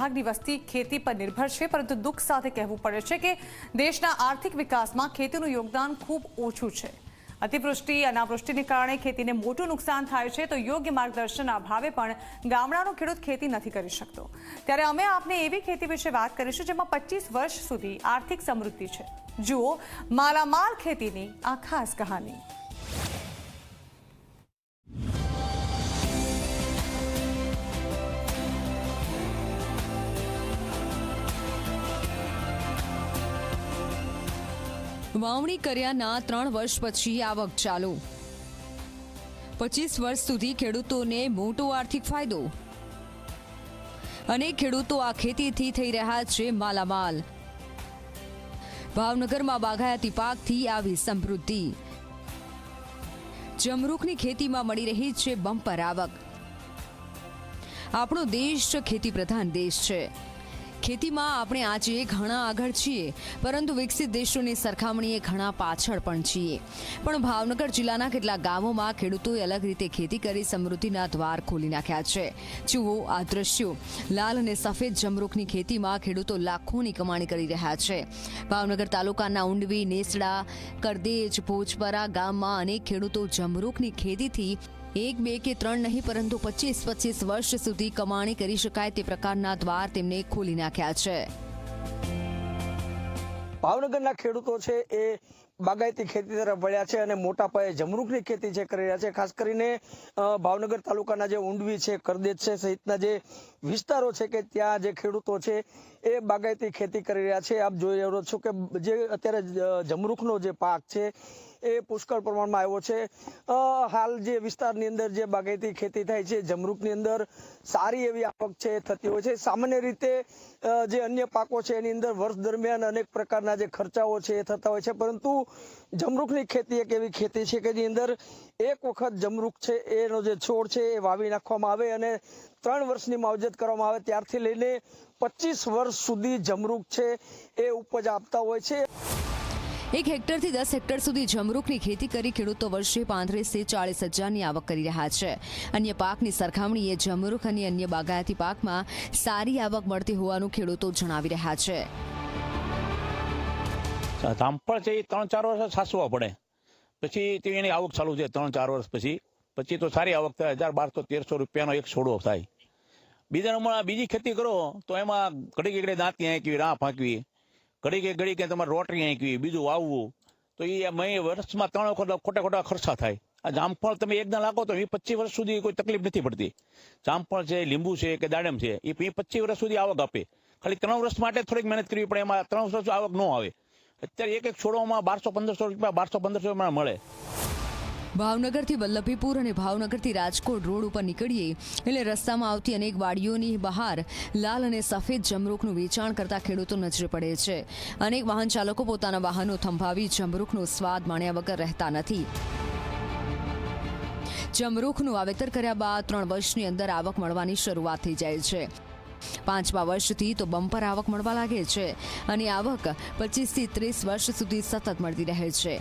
મોટાભાગની વસ્તી ખેતી પર નિર્ભર છે, પરંતુ દુઃખ સાથે કહેવું પડે છે કે દેશના આર્થિક વિકાસમાં ખેતીનું યોગદાન ખૂબ ઓછું છે. અતિવૃષ્ટિ, અનાવૃષ્ટિને કારણે ખેતીને મોટું નુકસાન થાય છે, તો યોગ્ય માર્ગદર્શનના અભાવે પણ ગામડાનો ખેડૂત ખેતી નથી કરી શકતો. ત્યારે અમે આપને એવી ખેતી વિશે વાત કરીશું જેમાં પચીસ વર્ષ સુધી આર્થિક સમૃદ્ધિ છે. જુઓ, માલામાલ ખેતીની આ ખાસ કહાની. વાવણી કર્યાના ત્રણ વર્ષ પછી આવક ચાલુ. પચીસ વર્ષ સુધી ખેડૂતોને મોટો આર્થિક ફાયદો. અને ખેડૂતો આ ખેતીથી થઈ રહ્યા છે માલામાલ. ભાવનગરમાં બાગાયતી પાકથી આવી સમૃદ્ધિ. જમરૂખની ખેતીમાં મળી રહી છે બમ્પર આવક. આપણો દેશ ખેતી પ્રધાન દેશ છે. ખેતીમાં આપણે આજે ઘણા આગળ છીએ, પરંતુ વિકસિત દેશોની સરખામણીએ ઘણા પાછળ પણ છીએ. પણ ભાવનગર જિલ્લાના કેટલાક ગામોમાં ખેડૂતોએ અલગ રીતે ખેતી કરી સમૃદ્ધિના દ્વાર ખોલી નાખ્યા છે. જુઓ આ દ્રશ્યો. લાલ અને સફેદ જમરૂખની ખેતીમાં ખેડૂતો લાખોની કમાણી કરી રહ્યા છે. ભાવનગર તાલુકાના ઊંડવી, નેસડા, કરદેજ, ભોજપરા ગામમાં અનેક ખેડૂતો જમરૂખની ખેતીથી એક, બે કે ત્રણ નહીં, પરંતુ પચીસ પચીસ વર્ષ સુધી કમાણી કરી શકાય તે પ્રકારના દ્વાર તેમને ખોલી નાખ્યા છે. ભાવનગરના ખેડૂતો છે એ બાગાયતી ખેતી તરફ વળ્યા છે અને મોટા પાયે જમરૂખની ખેતી છે કરી રહ્યા છે, ખાસ કરીને ભાવનગર તાલુકાના જે ઊંડવી છે, કરદેજ છે સહિતના જે વિસ્તારો છે કે ત્યાં જે ખેડૂતો છે એ બાગાયતી ખેતી કરી રહ્યા છે. આપ જોઈ રહ્યો છો કે જે અત્યારે જમરૂખનો જે પાક છે, એ પુષ્કળ પ્રમાણમાં આવ્યો છે. હાલ જે વિસ્તારની અંદર જે બાગાયતી ખેતી થાય છે, જમરૂખની અંદર સારી એવી આવક છે, થતી હોય છે. સામાન્ય રીતે જે અન્ય પાકો છે, એની અંદર વર્ષ દરમિયાન અનેક પ્રકારના જે ખર્ચાઓ છે, એ થતા હોય છે. પરંતુ જમરૂખની ખેતી એક એવી ખેતી છે કે જેની અંદર એક વખત જમરૂખ છે, એનો જે છોડ છે, એ વાવી નાખવામાં આવે અને ત્રણ વર્ષની માવજત કરવામાં આવે. ત્યારથી લઈને પચીસ વર્ષ સુધી જમરૂખ છે એ ઉપજ આપતા હોય છે. એક હેક્ટરથી દસ હેક્ટર સુધી જમરૂખની ખેતી કરી ખેડૂતો વર્ષે પાંત્રીસથી ચાળીસ હજારની આવક કરી રહ્યા છે. અન્ય પાકની સરખામણીએ જમરૂખ અને અન્ય બાગાયતી પાકમાં સારી આવક મળતી હોવાનું ખેડૂતો જણાવી રહ્યા છે. રામફળ છે એ ત્રણ ચાર વર્ષ સાસવા પડે. પછી એની આવક ચાલુ છે ત્રણ ચાર વર્ષ પછી. પછી તો સારી આવક થાય હજાર બારસો તેરસો રૂપિયાનો એક છોડો થાય. બીજા નંબર બીજી ખેતી કરો, તો એમાં ઘડી ઘડી દાંતી આંકવી રાહ ફાંકવી. ઘડી કે ઘડી કે તમારે રોટરી આંકવી બીજું વાવવું. તો એ વર્ષમાં ત્રણ વખત ખોટા ખોટા ખર્ચા થાય. આ જામફળ તમે એકદમ લાગો તો એ પચીસ વર્ષ સુધી કોઈ તકલીફ નથી પડતી. જામફળ છે, લીંબુ છે કે દાડમ છે એ પચીસ વર્ષ સુધી આવક આપે. ખાલી ત્રણ વર્ષ માટે થોડીક મહેનત કરવી પડે, એમાં ત્રણ વર્ષ આવક ન આવે. અત્યારે એક એક છોડોમાં બારસો પંદરસો રૂપિયા, બારસો પંદરસો રૂપિયા મળે. ભાવનગરથી વલ્લભીપુર અને ભાવનગરથી રાજકોટ રોડ ઉપર નીકળીએ એટલે રસ્તામાં આવતી અનેક વાડીઓની બહાર લાલ અને સફેદ જમરૂખનું વેચાણ કરતા ખેડૂતો નજરે પડે છે. અનેક વાહન ચાલકો પોતાના વાહનો થંભાવી જમરૂખનો સ્વાદ માણ્યા વગર રહેતા નથી. જમરૂખનું વાવેતર કર્યા બાદ ત્રણ વર્ષની અંદર આવક મળવાની શરૂઆત થઈ જાય છે. પાંચમા વર્ષથી તો બમ્પર આવક મળવા લાગે છે અને આવક પચીસથી ત્રીસ વર્ષ સુધી સતત મળતી રહે છે.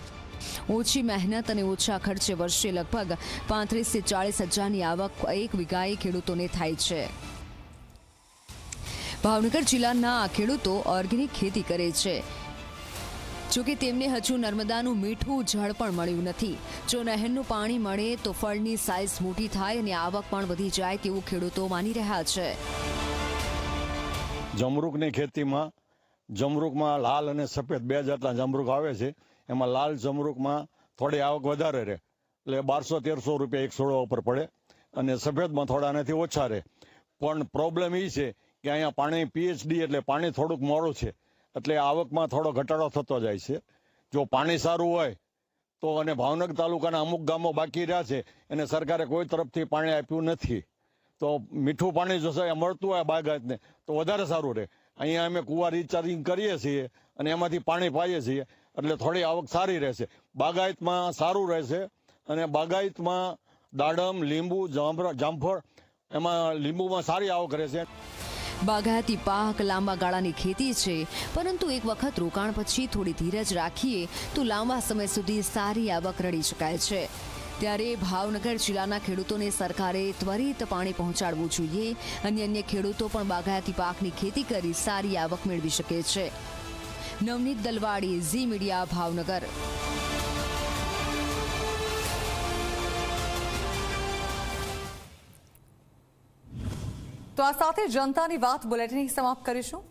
ઓછી મહેનત અને ઓછા ખર્ચે વર્ષે લગભગ પાંત્રીસથી ચાળીસ હજારની આવક એક વીઘાએ ખેડૂતોને થાય છે. ભાવનગર જિલ્લાના ખેડૂતો ઓર્ગેનિક ખેતી કરે છે. જોકે તેમને હજુ નર્મદાનું મીઠું જળ પણ મળ્યું નથી. જો નહેરનું પાણી મળે તો ફળની સાઇઝ મોટી થાય અને આવક પણ વધી જાય તેવું ખેડૂતો માની રહ્યા છે. જમરૂકની ખેતીમાં, જમરૂકમાં લાલ અને સફેદ બે જાતના જમરૂક આવે છે. એમાં લાલ જમરૂકમાં થોડી આવક વધારે રહે. એટલે બારસો તેરસો રૂપિયા એક છોડવા ઉપર પડે અને સફેદમાં થોડા આનાથી ઓછા રહે. પણ પ્રોબ્લેમ એ છે કે અહીંયા પાણી પીએચડી એટલે પાણી થોડુંક મોડું છે. એટલે આવકમાં થોડો ઘટાડો થતો જાય છે. જો પાણી સારું હોય તો અને ભાવનગર તાલુકાના અમુક ગામો બાકી રહ્યા છે, એને સરકારે કોઈ તરફથી પાણી આપ્યું નથી. તો મીઠું પાણી જો મળતું હોય બાગાયતને, તો વધારે સારું રહે. અહીંયા અમે કુવા રિચાર્જિંગ કરીએ છીએ અને એમાંથી પાણી પાઈએ છીએ. એટલે થોડી આવક સારી રહેશે. બાગાયતમાં સારું રહેશે અને બાગાયતમાં દાડમ, લીંબુ, જામફળ એમાં લીંબુમાં સારી આવક રહેશે. બાગાયતી પાક લાંબા ગાળાની ખેતી છે, પરંતુ એક વખત રોકાણ પછી થોડી ધીરજ રાખીએ તો લાંબા સમય સુધી સારી આવક રળી શકાય છે. ત્યારે ભાવનગર જિલ્લાના ખેડૂતોને સરકારે ત્વરિત પાણી પહોંચાડવું જોઈએ. અને અન્ય ખેડૂતો પણ બાગાયતી પાકની ખેતી કરી સારી આવક મેળવી શકે છે. નવનીત દલવાડી ઝી મીડિયા ભાવનગર તો આ સાથે જનતાની વાત બુલેટિન સમાપ્ત કરીશું.